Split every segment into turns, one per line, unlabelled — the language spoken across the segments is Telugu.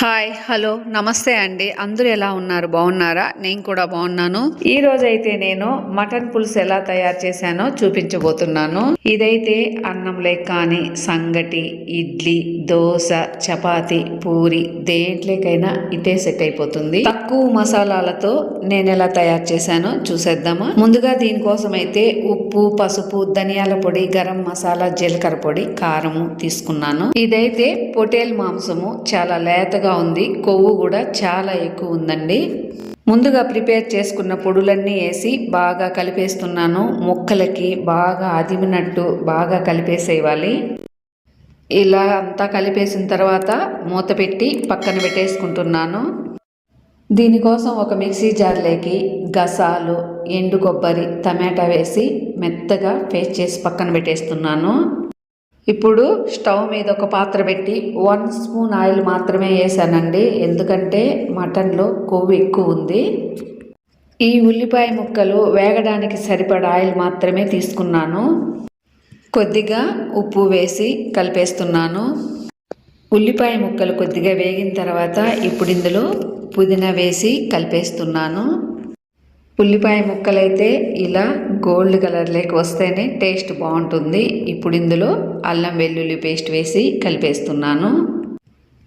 హాయ్ హలో నమస్తే అండి. అందరూ ఎలా ఉన్నారు? బాగున్నారా? నేను కూడా బాగున్నాను. ఈ రోజు అయితే నేను మటన్ పులుసు ఎలా తయారు చేశానో చూపించబోతున్నాను. ఇదైతే అన్నం లేక కానీ సంగటి ఇడ్లీ దోశ చపాతి పూరి దేంట్లోకైనా ఇటే సెట్ అయిపోతుంది. తక్కువ మసాలాలతో నేను ఎలా తయారు చేశానో చూసేద్దామా? ముందుగా దీనికోసం అయితే ఉప్పు పసుపు ధనియాల పొడి గరం మసాలా జీలకర్ర పొడి కారము తీసుకున్నాను. ఇదైతే పొటేల్ మాంసము. చాలా లేతగా ఉంది. కొవ్వు కూడా చాలా ఎక్కువ ఉందండి. ముందుగా ప్రిపేర్ చేసుకున్న పొడులన్నీ వేసి బాగా కలిపేస్తున్నాను. ముక్కలకి బాగా అదిమినట్టు బాగా కలిపేసేయాలి. ఇలా అంతా కలిపేసిన తర్వాత మూత పెట్టి పక్కన పెట్టేసుకుంటున్నాను. దీనికోసం ఒక మిక్సీ జార్లోకి గసాలు ఎండు కొబ్బరి టమాటా వేసి మెత్తగా పేస్ట్ చేసి పక్కన పెట్టేస్తున్నాను. ఇప్పుడు స్టవ్ మీద ఒక పాత్ర పెట్టి వన్ స్పూన్ ఆయిల్ మాత్రమే వేసానండి. ఎందుకంటే మటన్లో కొవ్వు ఎక్కువ ఉంది. ఈ ఉల్లిపాయ ముక్కలు వేగడానికి సరిపడా ఆయిల్ మాత్రమే తీసుకున్నాను. కొద్దిగా ఉప్పు వేసి కలిపేస్తున్నాను. ఉల్లిపాయ ముక్కలు కొద్దిగా వేగిన తర్వాత ఇప్పుడు ఇందులో పుదీనా వేసి కలిపేస్తున్నాను. ఉల్లిపాయ ముక్కలైతే ఇలా గోల్డ్ కలర్లోకి వస్తేనే టేస్ట్ బాగుంటుంది. ఇప్పుడు ఇందులో అల్లం వెల్లుల్లి పేస్ట్ వేసి కలిపేస్తున్నాను.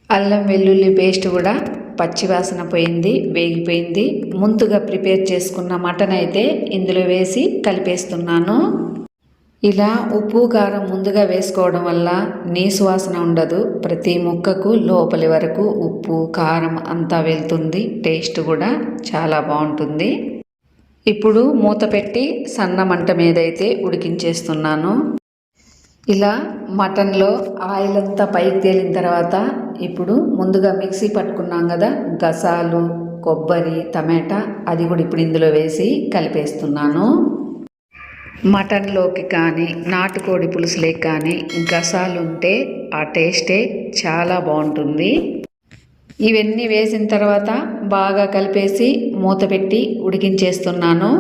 అల్లం వెల్లుల్లి పేస్ట్ కూడా పచ్చివాసన పోయింది వేగిపోయింది. ముందుగా ప్రిపేర్ చేసుకున్న మటన్ అయితే ఇందులో వేసి కలిపేస్తున్నాను. ఇలా ఉప్పు కారం ముందుగా వేసుకోవడం వల్ల నీసు వాసన ఉండదు. ప్రతి ముక్కకు లోపలి వరకు ఉప్పు కారం అంతా వెళ్తుంది. టేస్ట్ కూడా చాలా బాగుంటుంది. ఇప్పుడు మూత పెట్టి సన్న మంట మీద అయితే ఉడికించేస్తున్నాను. ఇలా మటన్లో ఆయిల్ అంతా పైకి తేలిన తర్వాత ఇప్పుడు ముందుగా మిక్సీ పట్టుకున్నాం కదా గసాలు కొబ్బరి టమాటా అది కూడా ఇప్పుడు ఇందులో వేసి కలిపేస్తున్నాను. మటన్లోకి కానీ నాటుకోడి పులుసులకి కానీ గసాలు ఉంటే ఆ టేస్టే చాలా బాగుంటుంది. ఇవన్నీ వేసిన తర్వాత బాగా కలిపేసి మూత పెట్టి ఉడికించేస్తున్నాను.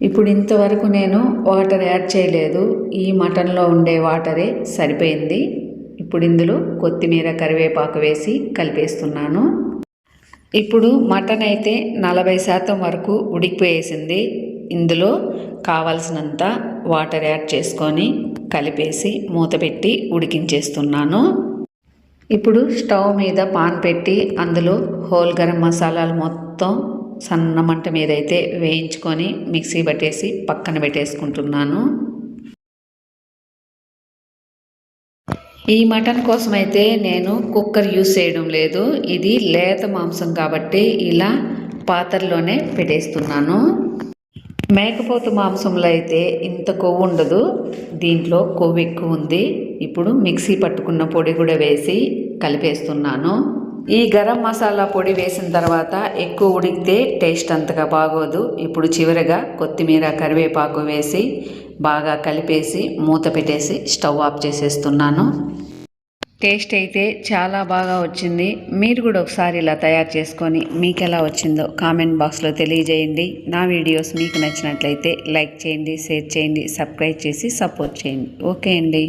ఇప్పుడు ఇంతవరకు నేను వాటర్ యాడ్ చేయలేదు. ఈ మటన్లో ఉండే వాటరే సరిపోయింది. ఇప్పుడు ఇందులో కొత్తిమీర కరివేపాకు వేసి కలిపేస్తున్నాను. ఇప్పుడు మటన్ అయితే నలభై శాతం వరకు ఉడికిపోయేసింది. ఇందులో కావలసినంత వాటర్ యాడ్ చేసుకొని కలిపేసి మూత పెట్టి ఉడికించేస్తున్నాను. ఇప్పుడు స్టవ్ మీద పాన్ పెట్టి అందులో హోల్ గరం మసాలాలు మొత్తం సన్న మంట మీద అయితే వేయించుకొని మిక్సీ పట్టేసి పక్కన పెట్టేసుకుంటున్నాను. ఈ మటన్ కోసం అయితే నేను కుక్కర్ యూస్ చేయడం లేదు. ఇది లేత మాంసం కాబట్టి ఇలా పాత్రలోనే పెట్టేస్తున్నాను. మేకపోతు మాంసంలో అయితే ఇంత కొవ్వు ఉండదు. దీంట్లో కొవ్వు ఎక్కువ ఉంది. ఇప్పుడు మిక్సీ పట్టుకున్న పొడి కూడా వేసి కలిపేస్తున్నాను. ఈ గరం మసాలా పొడి వేసిన తర్వాత ఎక్కువ ఉడికితే టేస్ట్ అంతగా బాగోదు. ఇప్పుడు చివరగా కొత్తిమీర కరివేపాకు వేసి బాగా కలిపేసి మూత పెట్టేసి స్టవ్ ఆఫ్ చేసేస్తున్నాను. టేస్ట్ అయితే చాలా బాగా వచ్చింది. మీరు కూడా ఒకసారి ఇలా తయారు చేసుకొని మీకు ఎలా వచ్చిందో కామెంట్ బాక్స్లో తెలియజేయండి. నా వీడియోస్ మీకు నచ్చినట్లయితే లైక్ చేయండి షేర్ చేయండి సబ్స్క్రైబ్ చేసి సపోర్ట్ చేయండి. ఓకే అండి.